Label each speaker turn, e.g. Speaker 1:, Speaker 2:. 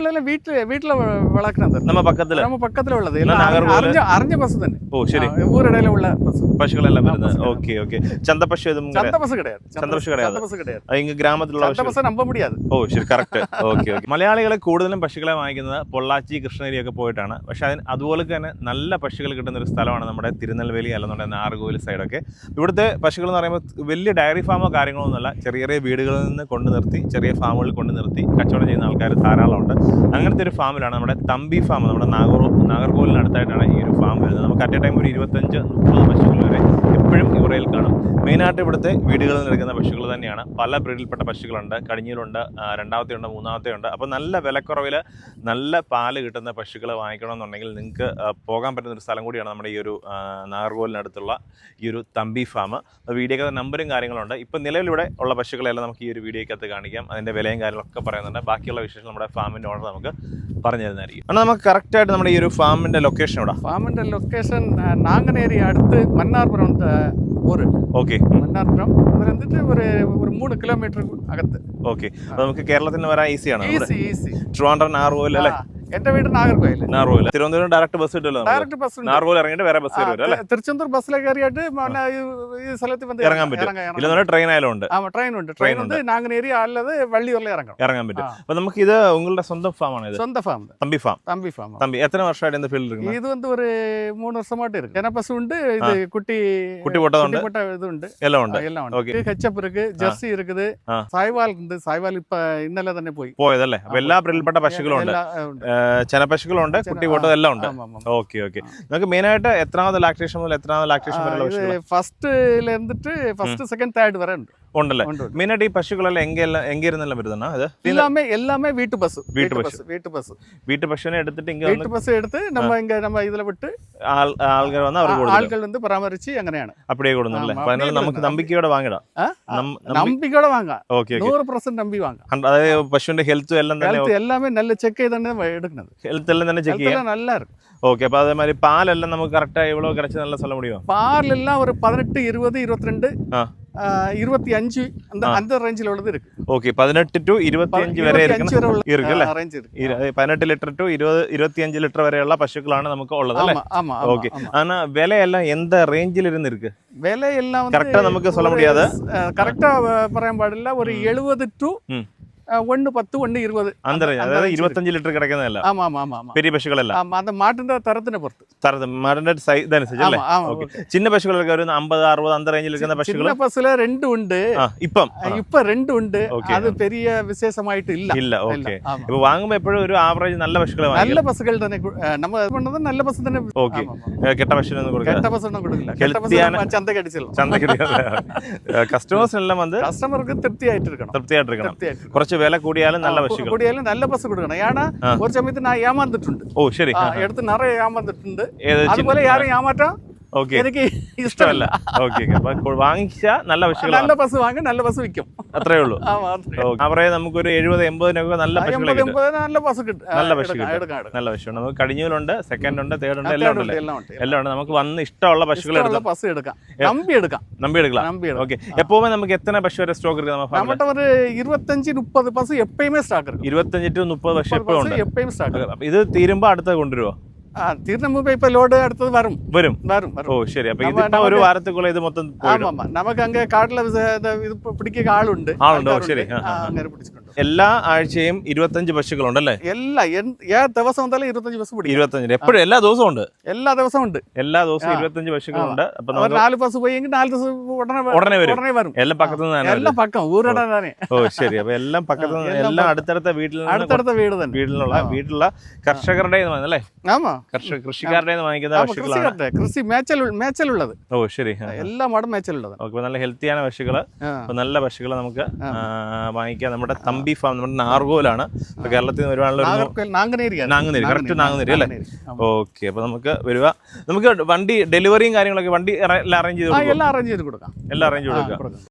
Speaker 1: എല്ലാം വീട്ടില് വീട്ടില് വളർക്കുന്നത്
Speaker 2: നമ്മ പക്കത്തില്
Speaker 1: நம்ம பக்கத்துல உள்ளது எல்லாம்
Speaker 2: நாகர்கோவில்.
Speaker 1: அறிஞ்ச அறிஞ்ச பஸ் தானே
Speaker 2: ഓ ശരി
Speaker 1: ஆ, ஊரடையில உள்ள பஸ்
Speaker 2: പശുക്കളെല്ലാം
Speaker 1: ആ,
Speaker 2: വരുന്നത്
Speaker 1: പശുക്കൾ.
Speaker 2: ഓക്കെ ഓക്കെ ചന്തപ്പശു ഇതും
Speaker 1: சந்த பஸ் கிடையாது
Speaker 2: சந்த பஸ் கிடையாது.
Speaker 1: சந்த பஸ் கிடையாது
Speaker 2: അത് ഇങ്ങ് ഗ്രാമത്തിലുള്ള
Speaker 1: சந்த
Speaker 2: പശു
Speaker 1: பஸ் நம்ப முடியாது
Speaker 2: ഓ ശരി കറക്റ്റ് ഓക്കെ ഓക്കെ മലയാളികൾ കൂടുതലും പശുക്കളെ വാങ്ങിക്കുന്നത് പൊള്ളാച്ചി കൃഷ്ണഗിരി ഒക്കെ പോയിട്ടാണ് പക്ഷെ അതിന് അതുപോലെ തന്നെ നല്ല പശുക്കൾ കിട്ടുന്ന ഒരു സ്ഥലമാണ് നമ്മുടെ തിരുനെൽവേലി അല്ലെന്നുണ്ടെങ്കിൽ നാറുകോവിൽ സൈഡൊക്കെ ഇവിടുത്തെ പശുക്കൾ എന്ന് പറയുമ്പോൾ വലിയ ഡയറി ഫാമോ കാര്യങ്ങളോ ഒന്നുമല്ല ചെറിയ ചെറിയ വീടുകളിൽ നിന്ന് കൊണ്ടു നിർത്തി ചെറിയ ഫാമുകളിൽ കൊണ്ടു നിർത്തി കച്ചവടം ചെയ്യുന്ന ആൾക്കാർ ധാരാളമുണ്ട് അങ്ങനത്തെ ഒരു ഫാമിലാണ് നമ്മുടെ തമ്പി ഫാം നമ്മുടെ നാഗർ നാഗർകോവിലിനടുത്തായിട്ടാണ് ഈ ഒരു ഫാം വരുന്നത്. നമുക്ക് അറ്റ് എ ടൈം ഒരു ഇരുപത്തഞ്ച് മുപ്പത് പശുക്കൾ വരെ ഇപ്പോഴും യൂറയിൽ കാണും. മെയിനായിട്ട് ഇവിടുത്തെ വീടുകളിൽ നിൽക്കുന്ന പശുക്കൾ തന്നെയാണ്. പല ബ്രീഡിൽപ്പെട്ട പശുക്കളുണ്ട്. കടിഞ്ഞിലുണ്ട് രണ്ടാമത്തെ ഉണ്ട് മൂന്നാമത്തെ ഉണ്ട് അപ്പോൾ നല്ല വിലക്കുറവിൽ നല്ല പാൽ കിട്ടുന്ന പശുക്കൾ വാങ്ങിക്കണമെന്നുണ്ടെങ്കിൽ നിങ്ങൾക്ക് പോകാൻ പറ്റുന്ന ഒരു സ്ഥലം കൂടിയാണ് നമ്മുടെ ഈ ഒരു നാഗർകോലിനടുത്തുള്ള ഈ ഒരു തമ്പി ഫാം. വീഡിയോക്കകത്ത് നമ്പറും കാര്യങ്ങളുണ്ട്. ഇപ്പോൾ നിലവിലിവിടെ ഉള്ള പശുക്കളെല്ലാം നമുക്ക് ഈ ഒരു വീഡിയോക്കകത്ത് കാണിക്കാം. അതിന്റെ വിലയും കാര്യങ്ങളൊക്കെ പറയുന്നുണ്ട്. ബാക്കിയുള്ള വിശേഷം നമ്മുടെ ഫാമിന്റെ ഓണർ നമുക്ക് പറഞ്ഞു തരുന്നതായിരിക്കും. അപ്പോൾ നമുക്ക് കറക്റ്റായിട്ട് നമ്മുടെ ഈ ഒരു ഫാമിന്റെ ലൊക്കേഷൻ ഇവിടെ
Speaker 1: ഫാമിന്റെ ലൊക്കേഷൻ നാങ്ങനേരി അടുത്ത് മന്നാർപുരം ஊரு
Speaker 2: ഓക്കെ.
Speaker 1: മന്നാർപുരം അതിൽ ഒരു ഒരു മൂന്ന് കിലോമീറ്റർ അകത്ത്.
Speaker 2: ഓക്കെ. നമുക്ക് കേരളത്തിന് വരാൻ ഈസിയാണ്
Speaker 1: ഈസി ഈസി
Speaker 2: ട്രിവാൻഡ്രം അല്ലേ?
Speaker 1: എന്റെ വീട് നാഗർകോയിൽ
Speaker 2: നാർവോയിൽ തിരുവനന്തപുരം ഡയറക്റ്റ് ബസ് കിട്ടുമല്ലോ നമുക്ക്
Speaker 1: ഡയറക്റ്റ് ബസ് ഉണ്ട്
Speaker 2: നാർവോയിൽ ഇറങ്ങിയിട്ട് വേറെ ബസ് കയറി വരും അല്ലേ
Speaker 1: തിരുച്ചെന്തൂർ ബസ്സിലെ കയറിയിട്ട് പിന്നെ ഈ ഈ സ്ഥലത്ത് വന്ന്
Speaker 2: ഇറങ്ങാൻ പറ്റും.
Speaker 1: ഇറങ്ങാം, ഇറങ്ങാം.
Speaker 2: ഇല്ലെന്നുണ്ടെങ്കിൽ ട്രെയിൻ ആയാലും ഉണ്ട്
Speaker 1: ஆமா ட்ரெயின் உண்டு
Speaker 2: Train
Speaker 1: ட்ரெயின் வந்து நாங்குநேரி அல்லது வள்ளியூர்ல இறங்கணும்
Speaker 2: ഇറങ്ങാൻ പറ്റും
Speaker 1: ആ.
Speaker 2: അപ്പൊ നമുക്ക് ഇത് ഉങ്ങളുടെ സ്വന്തം ഫാമാണ് ഇത്
Speaker 1: சொந்த ஃபார்ம்
Speaker 2: തമ്പി ഫാം
Speaker 1: தம்பி ஃபார்ம்
Speaker 2: തമ്പി എത്ര വർഷമായിട്ട് இந்த ഫീൽഡിൽ ഇരിക്കുന്നത്
Speaker 1: இது வந்து ஒரு மூணு வருஷமாட்டு இருக்கு ஏன்னா பஸ் உண்டு இது குட்டி
Speaker 2: കുട്ടി പൊട്ടതുണ്ട്
Speaker 1: குட்டி போட்ட இது உண்டு
Speaker 2: എല്ലാം ഉണ്ട്
Speaker 1: எல்லாம்
Speaker 2: Okay.
Speaker 1: உண்டு ஹெச்அப் இருக்கு ஜெர்சி இருக்குது
Speaker 2: ആ.
Speaker 1: சாய்வால் இருந்து சாய்வால் இப்ப ഇന്നലെ തന്നെ പോയി
Speaker 2: പോയതല്ലേ അപ്പൊ എല്ലാ ബ്രിൽപ്പെട്ട പശുക്കളും ഉണ്ട് ചെനപ്പശുക്കളുണ്ട് കുട്ടി പോട്ടത് എല്ലാം ഉണ്ട്. Okay okay. നമുക്ക് മെയിനായിട്ട് എത്രാമത് ലാക്ടേഷൻ മുതൽ എത്രാമത് ലാക്ടേഷൻ വരെയുള്ള
Speaker 1: ഫസ്റ്റിൽ എന്നിട്ട് ഫസ്റ്റ് സെക്കൻഡ് തേർഡ് വരെ ഉണ്ട്.
Speaker 2: ഉണ്ടല്ലേ? മെയിനായിട്ട് ഈ പശുക്കളെല്ലാം എങ്കെല്ലാം എങ്കിരുന്നെല്ലാം വരുന്ന ഇത്
Speaker 1: എല്ലാമേ എല്ലാമേ
Speaker 2: വീട്ടു
Speaker 1: ബസ്
Speaker 2: വീട്ടു
Speaker 1: ബസ് വീട്ടു ബസ്
Speaker 2: വീട്ടു പശുവിനെ എടുത്തിട്ട് ഇങ്ങനെ
Speaker 1: വീട്ടു ബസ് എടുത്ത് നമ്മ ഇങ്ങനെ നമ്മ ഇതിലെ
Speaker 2: വിട്ട് ആൾക്കാർ വന്ന് അവർ
Speaker 1: ആൾക്കാർ വന്ന് പരാമരിച്ച് അങ്ങനെയാണ്.
Speaker 2: അപ്പടിയേ കൊടുക്കുന്നല്ലേ
Speaker 1: അതിനാൽ
Speaker 2: നമുക്ക് നമ്പിക്കയോടെ വാങ്ങിടാം.
Speaker 1: നമ്പിക്കയോടെ വാങ്ങാം.
Speaker 2: ഓക്കെ
Speaker 1: നൂറ് പെർസെന്റ് നമ്പി വാങ്ങാം.
Speaker 2: അതായത് പശുവിന്റെ ഹെൽത്തും എല്ലാം തന്നെ
Speaker 1: എല്ലാമേ നല്ല ചെക്ക്
Speaker 2: ചെയ്ത് எடுக்கிறது ஹெல்த்தெல்லாம் தானே செக்
Speaker 1: செய்யும் நல்லா இருக்கும்
Speaker 2: ஓகே அப்போ அதே மாதிரி பால் எல்லாம் நமக்கு கரெக்டாக எவ்வளோ கிடைச்சதுலாம் சொல்ல முடியும்?
Speaker 1: பால் எல்லாம் ஒரு பதினெட்டு இருபது இருபத்தி இருபத்தி அஞ்சு அந்த அந்த ரேஞ்சில் உள்ளது இருக்கு.
Speaker 2: ஓகே பதினெட்டு டு
Speaker 1: இருபத்தி அஞ்சு வரை இருக்குல்ல?
Speaker 2: பதினெட்டு லிட்டர் டு இருபது இருபத்தி அஞ்சு லிட்டர் வரைയുള്ള പശുക്കളാണ് നമുക്ക് ഉള്ളത്
Speaker 1: ഓക്കെ
Speaker 2: ஆனா വിലയെല്ലാം എന്ത റേഞ്ചിൽ ഇരുന്ന് இருக்கு
Speaker 1: വിലയെല്ലാം
Speaker 2: കറക്റ്റാ നമുക്ക് சொல்ல முடியாது
Speaker 1: കറക്റ്റാ പറയാൻ പാടില്ല. ഒരു എഴുപത് ടു ஒன்று பத்து ஒன்று இருபது
Speaker 2: அந்த அதாவது
Speaker 1: இருபத்தஞ்சு லிட்டர் கிடைக்கிறதல்ல ஆமாம்
Speaker 2: ஆமாம் ஆமாம்
Speaker 1: ஆமாம் பெரிய പശുകളല്ല തരത്തിനെ പുറത്ത്.
Speaker 2: തരത്തിന് മാടിന്റെ സൈസ് ഇതനുസരിച്ച് ചിന്ന പശുക്കളൊക്കെ ഒരു അമ്പത് അറുപത് അന്ത റേഞ്ചിൽ ഇരിക്കുന്ന പശുക്കൾ
Speaker 1: ബസ്സിലെ രണ്ട്
Speaker 2: ഉണ്ട്. ഇപ്പം.
Speaker 1: ഇപ്പൊ
Speaker 2: രണ്ട്
Speaker 1: ഉണ്ട്. അത് പെരിയ വിശേഷമായിട്ട്
Speaker 2: ഇല്ല.
Speaker 1: ഇല്ല
Speaker 2: ഓക്കെ. ഇപ്പൊ വാങ്ങുമ്പോ എപ്പോഴും ഒരു ആവറേജ് നല്ല
Speaker 1: പശുക്കൾ നല്ല പശുക്കൾ നമ്മൾ കൊണ്ടത് നല്ല
Speaker 2: ബസ്
Speaker 1: തന്നെ ഓക്കെ.
Speaker 2: കെട്ട പശുവിനൊന്നും
Speaker 1: കൊടുക്കില്ല കെട്ട ബസ്
Speaker 2: ഒന്നും
Speaker 1: കൊടുക്കില്ല. ചന്തക്ക് അടിച്ചല്ലോ
Speaker 2: ചന്തക്ക് കസ്റ്റമേഴ്സിനെല്ലാം വന്ന്
Speaker 1: കസ്റ്റമർക്ക്
Speaker 2: തൃപ്തിയായിട്ടിരിക്കണം.
Speaker 1: തൃപ്തിയായിട്ടിരിക്കണം.
Speaker 2: കുറച്ച് വില കൂടിയാലും നല്ല
Speaker 1: പശു കൂടിയാലും നല്ല പശു കൊടുക്കണം.
Speaker 2: ഏടാ
Speaker 1: ഒരു സമയത്ത് ഞാൻ ഏമാന്നിട്ടുണ്ട്
Speaker 2: ഓ ശരി.
Speaker 1: എടുത്ത് നിറയെ
Speaker 2: ഏമാന്നിട്ടുണ്ട്
Speaker 1: അതുപോലെ യാരും
Speaker 2: ഏമാറ്റം
Speaker 1: എനിക്ക്
Speaker 2: ഇഷ്ടമല്ല. ഓക്കെ വാങ്ങിച്ച നല്ല പശു
Speaker 1: നല്ല പശു വാങ്ങി നല്ല പശു വിൽക്കും.
Speaker 2: അത്രേ ഉള്ളൂ. അവരെ നമുക്കൊരു എഴുപത് എൺപതിനൊക്കെ നല്ല
Speaker 1: പശു
Speaker 2: കിട്ടും.
Speaker 1: നല്ല പശു കിട്ടും.
Speaker 2: നല്ല
Speaker 1: പശു
Speaker 2: കിട്ടും. നല്ല നമുക്ക് കടിഞ്ഞൂലുണ്ട് സെക്കൻഡ് ഉണ്ട് തേർഡ് ഉണ്ട് എല്ലാം
Speaker 1: ഉണ്ട് എല്ലാം. ഉണ്ട്
Speaker 2: നമുക്ക് വന്ന് ഇഷ്ടമുള്ള പശുക്കളെ എടുക്കാം.
Speaker 1: എടുക്കാം. നമ്പി എടുക്കാം.
Speaker 2: നമ്പി
Speaker 1: എടുക്കാം.
Speaker 2: ഓക്കെ. എപ്പോഴും നമുക്ക് എത്ര പശു വരെ
Speaker 1: സ്റ്റോക്ക് എടുക്കാം? നമ്മുടെ ഇരുപത്തഞ്ച് മുപ്പത് പശു എപ്പോഴും സ്റ്റോക്ക്
Speaker 2: ഇരുപത്തഞ്ച് ടു മുപ്പത്
Speaker 1: പശു
Speaker 2: എപ്പോഴും ഉണ്ട്. ഇത് തീരുമ്പോൾ അടുത്ത കൊണ്ടുവരുമോ
Speaker 1: ആ തീർന്ന മുമ്പ് ഇപ്പൊ ലോഡ് അടുത്തത്
Speaker 2: വരും.
Speaker 1: വരും.
Speaker 2: വരും
Speaker 1: ഓ
Speaker 2: ശരി. അപ്പൊ ഒരു വാരത്തേക്കുള്ള ഇത് മൊത്തം
Speaker 1: നമുക്ക് അങ്ങ് കാട്ടിലെ ഇത് പിടിക്കുക
Speaker 2: ആളുണ്ട്.
Speaker 1: ആളുണ്ടോ.
Speaker 2: ശരി.
Speaker 1: അങ്ങനെ പിടിച്ചു
Speaker 2: എല്ലാ ആഴ്ചയും ഇരുപത്തഞ്ച് ബസ്സുകളുണ്ടല്ലേ?
Speaker 1: എല്ലാ എൻ- ഏത് ദിവസം എന്തായാലും ഇരുപത്തഞ്ച് ബസ് പിടിക്കും.
Speaker 2: ഇരുപത്തഞ്ച് എപ്പോഴും എല്ലാ ദിവസവും ഉണ്ട്?
Speaker 1: എല്ലാ ദിവസവും ഉണ്ട്.
Speaker 2: എല്ലാ ദിവസവും. ഇരുപത്തഞ്ച് ബസ്സുകളുണ്ട്. അപ്പൊ
Speaker 1: അവർ നാല് ബസ് പോയെങ്കിൽ നാല് ദിവസം ഉടനെ
Speaker 2: ഉടനെ വരും.
Speaker 1: ഉടനെ വരും.
Speaker 2: എല്ലാം പക്കത്തു നിന്ന് തന്നെ
Speaker 1: എല്ലാം പക്കം ഊരട തന്നെ.
Speaker 2: ഓ ശരി. അപ്പൊ എല്ലാം പക്കത്ത് നിന്ന്
Speaker 1: എല്ലാം
Speaker 2: എല്ലാം അടുത്തടുത്ത വീട്ടിൽ
Speaker 1: അടുത്തടുത്ത വീട് തന്നെ.
Speaker 2: വീട്ടിലുള്ള. വീട്ടിലുള്ള കർഷകരുടെ അല്ലേ
Speaker 1: ആമാ.
Speaker 2: കർഷക കൃഷിക്കാരുടെ വാങ്ങിക്കുന്ന പശുക്കളാണ്
Speaker 1: കൃഷി മേച്ചൽ മേച്ചലുള്ളത്.
Speaker 2: ഓ ശരി. എല്ലാം അവിടെ
Speaker 1: എല്ലാ മാടും മേച്ചലുള്ളത്.
Speaker 2: ഓക്കെ നല്ല ഹെൽത്തിയാണ് പശുക്കൾ. നല്ല പശുക്കളെ നമുക്ക് വാങ്ങിക്കാം. നമ്മുടെ തമ്പി ഫാം നമ്മുടെ നാർഗോലാണ് കേരളത്തിൽ നിന്ന്
Speaker 1: വരുവാണല്ലോ
Speaker 2: നാങ്ങനേരി കറക്റ്റ് നാങ്ങനേരി അല്ലേ. ഓക്കെ അപ്പൊ നമുക്ക് വരിക. നമുക്ക് വണ്ടി ഡെലിവറിയും കാര്യങ്ങളൊക്കെ വണ്ടി എല്ലാം അറേഞ്ച് ചെയ്ത് കൊടുക്കാം
Speaker 1: എല്ലാം അറേഞ്ച് ചെയ്ത് കൊടുക്കാം.
Speaker 2: എല്ലാം അറേഞ്ച്
Speaker 1: ആ, കൊടുക്കാം.